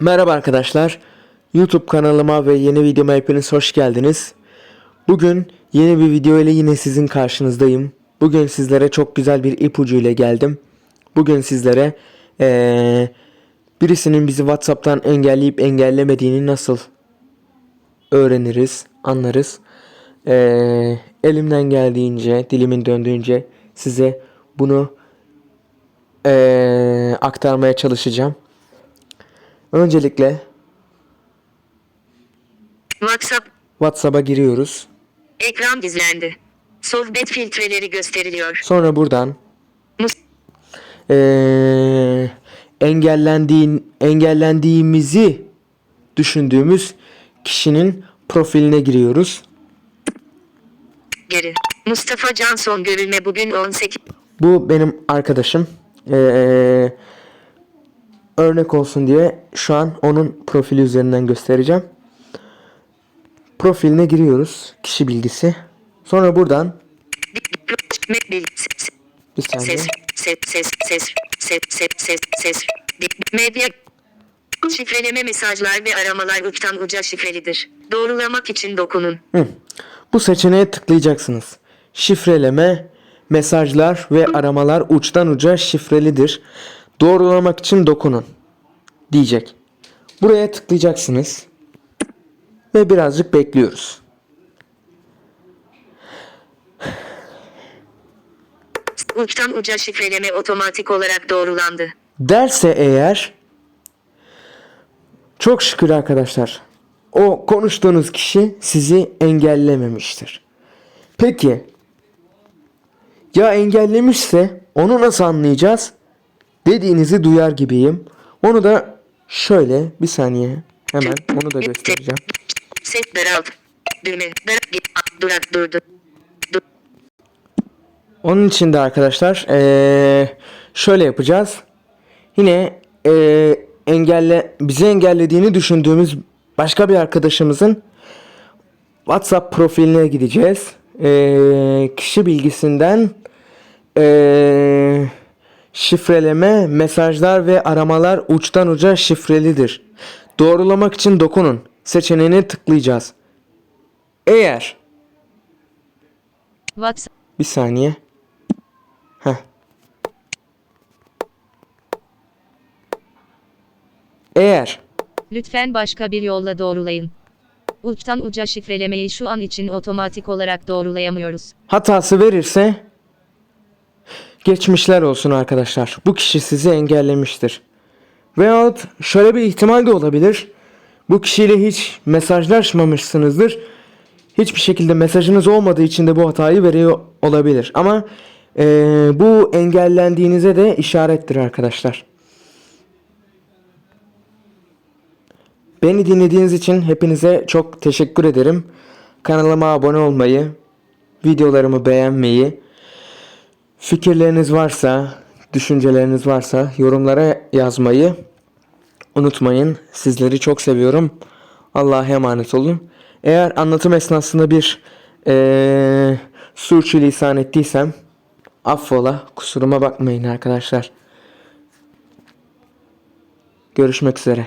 Merhaba arkadaşlar. YouTube kanalıma ve yeni videoma hepiniz hoş geldiniz. Bugün yeni bir video ile yine sizin karşınızdayım. Bugün sizlere çok güzel bir ipucu ile geldim. Bugün sizlere eee, birisinin bizi WhatsApp'tan engelleyip engellemediğini nasıl öğreniriz, anlarız. Eee, elimden geldiğince, dilimin döndüğünce size bunu eee, aktarmaya çalışacağım. Öncelikle WhatsApp WhatsApp'a giriyoruz. ekran gizlendi. Sohbet filtreleri gösteriliyor. Sonra buradan Mus- eee engellendiğin engellendiğimizi düşündüğümüz kişinin profiline giriyoruz. geri. Mustafa Canson görülme bugün 18. Bu benim arkadaşım. Eee, örnek olsun diye şu an onun profili üzerinden göstereceğim. Profiline giriyoruz. Kişi bilgisi. Sonra buradan bir saniye. Ses, ses, ses, ses, ses, ses, ses, medya, şifreleme mesajlar ve aramalar uçtan uca şifrelidir. Doğrulamak için dokunun. Hı. Bu seçeneğe tıklayacaksınız. Şifreleme, mesajlar ve aramalar uçtan uca şifrelidir. Doğrulamak için dokunun diyecek. Buraya tıklayacaksınız. Ve birazcık bekliyoruz. Uçtan uca şifreleme otomatik olarak doğrulandı. Derse eğer çok şükür arkadaşlar o konuştuğunuz kişi sizi engellememiştir. Peki ya engellemişse onu nasıl anlayacağız? Dediğinizi duyar gibiyim. Onu da şöyle bir saniye hemen onu da göstereceğim. Ses daralt. Düğme. Durak durdu. Du- Onun için de arkadaşlar eee, şöyle yapacağız. Yine eee, engelle bizi engellediğini düşündüğümüz başka bir arkadaşımızın WhatsApp profiline gideceğiz. Eee, kişi bilgisinden eee, şifreleme, mesajlar ve aramalar uçtan uca şifrelidir. Doğrulamak için dokunun seçeneğine tıklayacağız. Eğer WhatsApp, bir saniye. Heh. Eğer lütfen başka bir yolla doğrulayın. Uçtan uca şifrelemeyi şu an için otomatik olarak doğrulayamıyoruz. hatası verirse geçmişler olsun arkadaşlar. Bu kişi sizi engellemiştir. Veyahut şöyle bir ihtimal de olabilir. Bu kişiyle hiç mesajlaşmamışsınızdır. Hiçbir şekilde mesajınız olmadığı için de bu hatayı veriyor olabilir. Ama eee, bu engellendiğinize de işarettir arkadaşlar. Beni dinlediğiniz için hepinize çok teşekkür ederim. Kanalıma abone olmayı, videolarımı beğenmeyi, fikirleriniz varsa, düşünceleriniz varsa yorumlara yazmayı unutmayın. Sizleri çok seviyorum. Allah'a emanet olun. Eğer anlatım esnasında bir eee sürçülisan ettiysem affola, kusuruma bakmayın arkadaşlar. Görüşmek üzere.